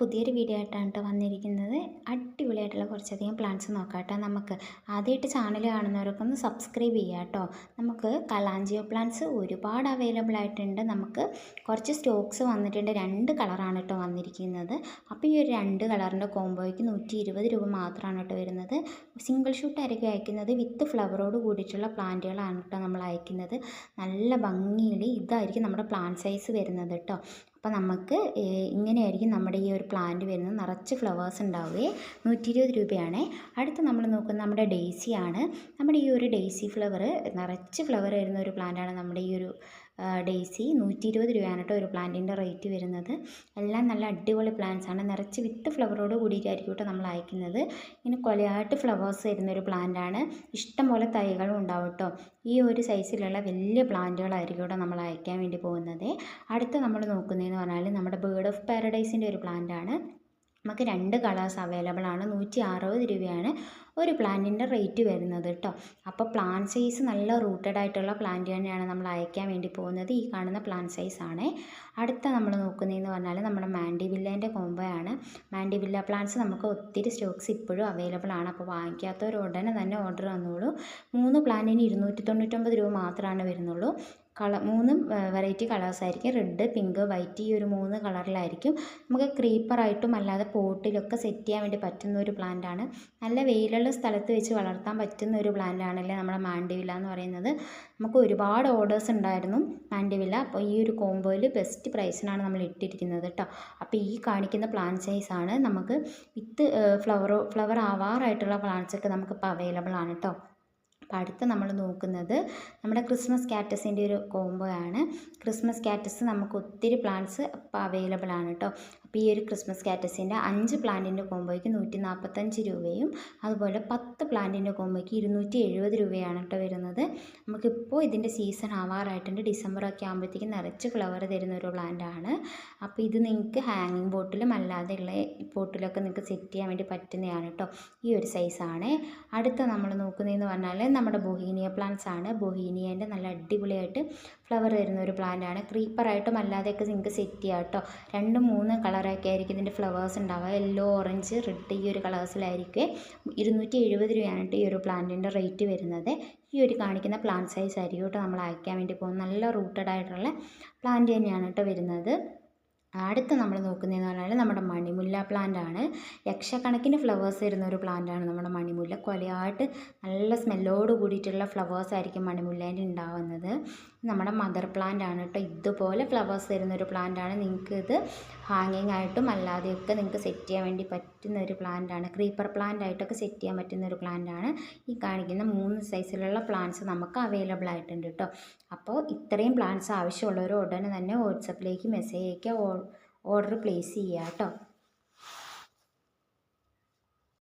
പുതിയൊരു വീഡിയോ ആയിട്ടാണ് കേട്ടോ വന്നിരിക്കുന്നത്. അടിപൊളിയായിട്ടുള്ള കുറച്ചധികം പ്ലാന്റ്സ് നോക്കാം കേട്ടോ നമുക്ക്. ആദ്യമായിട്ട് ചാനൽ കാണുന്നവരൊക്കെ ഒന്ന് സബ്സ്ക്രൈബ് ചെയ്യുക കേട്ടോ നമുക്ക് കലാഞ്ചിയോ പ്ലാന്റ്സ് ഒരുപാട് അവൈലബിൾ ആയിട്ടുണ്ട്. നമുക്ക് കുറച്ച് സ്റ്റോക്സ് വന്നിട്ടുണ്ട്. രണ്ട് കളറാണ് കേട്ടോ വന്നിരിക്കുന്നത്. അപ്പോൾ ഈ ഒരു രണ്ട് കളറിന്റെ കോംബോയ്ക്ക് നൂറ്റി ഇരുപത് രൂപ മാത്രമാണ് കേട്ടോ വരുന്നത്. സിംഗിൾ ഷൂട്ട് ആയിരിക്കും അയക്കുന്നത്. വിത്ത് ഫ്ലവറോട് കൂടിയിട്ടുള്ള പ്ലാന്റുകളാണ് കേട്ടോ നമ്മൾ അയക്കുന്നത്. നല്ല ഭംഗിയിൽ ഇതായിരിക്കും നമ്മുടെ പ്ലാന്റ് സൈസ് വരുന്നത് കേട്ടോ അപ്പോൾ നമുക്ക് ഇങ്ങനെയായിരിക്കും നമ്മുടെ ഈ ഒരു പ്ലാന്റ് വരുന്നത്. നിറച്ച് ഫ്ലവേഴ്സ് ഉണ്ടാവുകയെ. നൂറ്റി ഇരുപത് രൂപയാണ്. അടുത്ത് നമ്മൾ നോക്കുന്നത് നമ്മുടെ ഡെയ്സിയാണ് നമ്മുടെ ഈ ഒരു ഡെയ്സി ഫ്ലവർ നിറച്ച് ഫ്ലവർ വരുന്ന ഒരു പ്ലാന്റാണ് നമ്മുടെ ഈ ഒരു ഡെയ്സി നൂറ്റി ഇരുപത് രൂപയാണ് കേട്ടോ ഒരു പ്ലാന്റിന്റെ റേറ്റ് വരുന്നത്. എല്ലാം നല്ല അടിപൊളി പ്ലാന്റ്സ് ആണ്. നിറച്ച് വിത്ത് ഫ്ലവറോട് കൂടിയിട്ടായിരിക്കും കേട്ടോ നമ്മൾ അയക്കുന്നത്. ഇങ്ങനെ കൊലയായിട്ട് ഫ്ലവേഴ്സ് വരുന്ന ഒരു പ്ലാന്റാണ് ഇഷ്ടംപോലെ തൈകളും ഉണ്ടാവും കേട്ടോ. ഈ ഒരു സൈസിലുള്ള വലിയ പ്ലാന്റുകളായിരിക്കും കേട്ടോ നമ്മൾ അയക്കാൻ വേണ്ടി പോകുന്നത്. അടുത്ത നമ്മൾ നോക്കുന്നതെന്ന് പറഞ്ഞാൽ നമ്മുടെ ബേർഡ് ഓഫ് പാരഡൈസിന്റെ ഒരു പ്ലാന്റാണ് നമുക്ക് രണ്ട് കളേഴ്സ് അവൈലബിൾ ആണ്. നൂറ്റി അറുപത് രൂപയാണ് ഒരു പ്ലാന്റിന്റെ റേറ്റ് വരുന്നത് കേട്ടോ അപ്പോൾ പ്ലാൻ സൈസ് നല്ല റൂട്ടഡ് ആയിട്ടുള്ള പ്ലാന്റ് തന്നെയാണ് നമ്മൾ അയക്കാൻ വേണ്ടി പോകുന്നത്. ഈ കാണുന്ന പ്ലാൻ സൈസ് ആണ്. അടുത്ത നമ്മൾ നോക്കുന്നതെന്ന് പറഞ്ഞാൽ നമ്മുടെ മാൻഡി വില്ലേന്റെ കോംബോ ആണ്. മാൻഡി വില്ല പ്ലാന്റ്സ് നമുക്ക് ഒത്തിരി സ്റ്റോക്സ് ഇപ്പോഴും അവൈലബിൾ ആണ്. അപ്പോൾ വാങ്ങിക്കാത്തവർ ഉടനെ തന്നെ ഓർഡർ വന്നോളൂ. മൂന്ന് പ്ലാന്റിന് ഇരുന്നൂറ്റി തൊണ്ണൂറ്റൊമ്പത് രൂപ മാത്രമാണ് വരുന്നുള്ളൂ. കളർ മൂന്ന് വെറൈറ്റി കളേഴ്സ് ആയിരിക്കും. റെഡ് പിങ്ക് വൈറ്റ് ഈ ഒരു മൂന്ന് കളറിലായിരിക്കും നമുക്ക് ക്രീപ്പറായിട്ടും അല്ലാതെ പോട്ടിലൊക്കെ സെറ്റ് ചെയ്യാൻ വേണ്ടി പറ്റുന്ന ഒരു പ്ലാന്റാണ് നല്ല വെയിലുള്ള സ്ഥലത്ത് വെച്ച് വളർത്താൻ പറ്റുന്ന ഒരു പ്ലാന്റാണല്ലേ നമ്മുടെ മാണ്ടിവില്ല എന്ന് പറയുന്നത്. നമുക്ക് ഒരുപാട് ഓർഡേഴ്സ് ഉണ്ടായിരുന്നു മാണ്ടിവില്ല അപ്പോൾ ഈ ഒരു കോംബോയിൽ ബെസ്റ്റ് പ്രൈസിനാണ് നമ്മൾ ഇട്ടിരിക്കുന്നത് കേട്ടോ അപ്പോൾ ഈ കാണിക്കുന്ന പ്ലാന്റ് സൈസാണ് നമുക്ക് വിത്ത് ഫ്ലവർ ഫ്ലവർ ആവാറായിട്ടുള്ള പ്ലാന്റ്സൊക്കെ നമുക്കിപ്പോൾ അവൈലബിൾ ആണ് കേട്ടോ അപ്പോൾ അടുത്ത് നമ്മൾ നോക്കുന്നത് നമ്മുടെ ക്രിസ്മസ് കാറ്റസിന്റെ ഒരു കോംബോ ആണ്. ക്രിസ്മസ് കാറ്റസ് നമുക്ക് ഒത്തിരി പ്ലാന്റ്സ് ഇപ്പോൾ അവൈലബിൾ ആണ് കേട്ടോ അപ്പോൾ ഈ ഒരു ക്രിസ്മസ് കാറ്റസിന്റെ അഞ്ച് പ്ലാന്റിന്റെ കോംബോയ്ക്ക് നൂറ്റി നാൽപ്പത്തഞ്ച് രൂപയും അതുപോലെ പത്ത് പ്ലാന്റിന്റെ കോംബോയ്ക്ക് ഇരുന്നൂറ്റി എഴുപത് രൂപയാണ് കേട്ടോ വരുന്നത്. നമുക്കിപ്പോൾ ഇതിന്റെ സീസൺ ആവാറായിട്ടുണ്ട്. ഡിസംബർ ഒക്കെ ആകുമ്പോഴത്തേക്കും നിറച്ച് ഫ്ലവർ തരുന്ന ഒരു പ്ലാന്റ് ആണ്. അപ്പോൾ ഇത് നിങ്ങൾക്ക് ഹാങ്ങിങ് ബോട്ടിലും അല്ലാതെയുള്ള ബോട്ടിലൊക്കെ നിങ്ങൾക്ക് സെറ്റ് ചെയ്യാൻ വേണ്ടി പറ്റുന്നതാണ് കേട്ടോ ഈ ഒരു സൈസാണ് അടുത്ത നമ്മൾ നോക്കുന്നതെന്ന് പറഞ്ഞാൽ നമ്മുടെ ബൊഹീനിയ പ്ലാന്റ്സ് ആണ്. ബൊഹീനിയേന്റെ നല്ല അടിപൊളിയായിട്ട് ഫ്ലവർ തരുന്ന ഒരു പ്ലാന്റ് ആണ്. ക്രീപ്പറായിട്ടും അല്ലാതെയൊക്കെ നിങ്ങൾക്ക് സെറ്റ് ചെയ്യാം കേട്ടോ. രണ്ടും മൂന്ന് കളറൊക്കെ ആയിരിക്കും ഇതിന്റെ ഫ്ലവേഴ്സ് ഉണ്ടാവുക. യെല്ലോ ഓറഞ്ച് റെഡ് ഈ ഒരു കളേഴ്സിലായിരിക്കും ഇരുന്നൂറ്റി എഴുപത് രൂപയാണ് ഈ ഒരു പ്ലാന്റിന്റെ റേറ്റ് വരുന്നത്. ഈ ഒരു കാണിക്കുന്ന പ്ലാന്റ് സൈസ് ആയിരിക്കും കേട്ടോ നമ്മൾ അയക്കാൻ വേണ്ടി പോകുന്നത്. നല്ല റൂട്ടഡ് ആയിട്ടുള്ള പ്ലാന്റ് തന്നെയാണ് കേട്ടോ വരുന്നത്. അടുത്ത് നമ്മൾ നോക്കുന്നതെന്ന് പറഞ്ഞാൽ നമ്മുടെ മണിമുല്ല പ്ലാന്റ് ആണ്. ലക്ഷക്കണക്കിന് ഫ്ലവേഴ്സ് വരുന്ന ഒരു പ്ലാന്റ് ആണ് നമ്മുടെ മണിമുല്ല. കൊലയായിട്ട് നല്ല സ്മെല്ലോട് കൂടിയിട്ടുള്ള ഫ്ലവേഴ്സ് ആയിരിക്കും മണിമുല്ലേന്റെ ഉണ്ടാവുന്നത്. നമ്മുടെ മദർ പ്ലാന്റ് ആണ് കേട്ടോ. ഇതുപോലെ ഫ്ലവേഴ്സ് വരുന്ന ഒരു പ്ലാന്റ് ആണ്. നിങ്ങൾക്ക് ഇത് ഹാങ്ങിങ് ആയിട്ടും അല്ലാതെയൊക്കെ നിങ്ങൾക്ക് സെറ്റ് ചെയ്യാൻ വേണ്ടി പറ്റുന്ന ഒരു പ്ലാന്റ് ആണ്. ക്രീപ്പർ പ്ലാന്റ് ആയിട്ടൊക്കെ സെറ്റ് ചെയ്യാൻ പറ്റുന്ന ഒരു പ്ലാന്റ് ആണ്. ഈ കാണിക്കുന്ന മൂന്ന് സൈസിലുള്ള പ്ലാന്റ്സ് നമുക്ക് അവൈലബിൾ ആയിട്ടുണ്ട് കേട്ടോ. അപ്പോൾ ഇത്രയും പ്ലാന്റ്സ് ആവശ്യമുള്ളവർ ഉടനെ തന്നെ വാട്സപ്പിലേക്ക് മെസ്സേജ് അയക്കുക. ഓർഡർ പ്ലേസ് ചെയ്യുക കേട്ടോ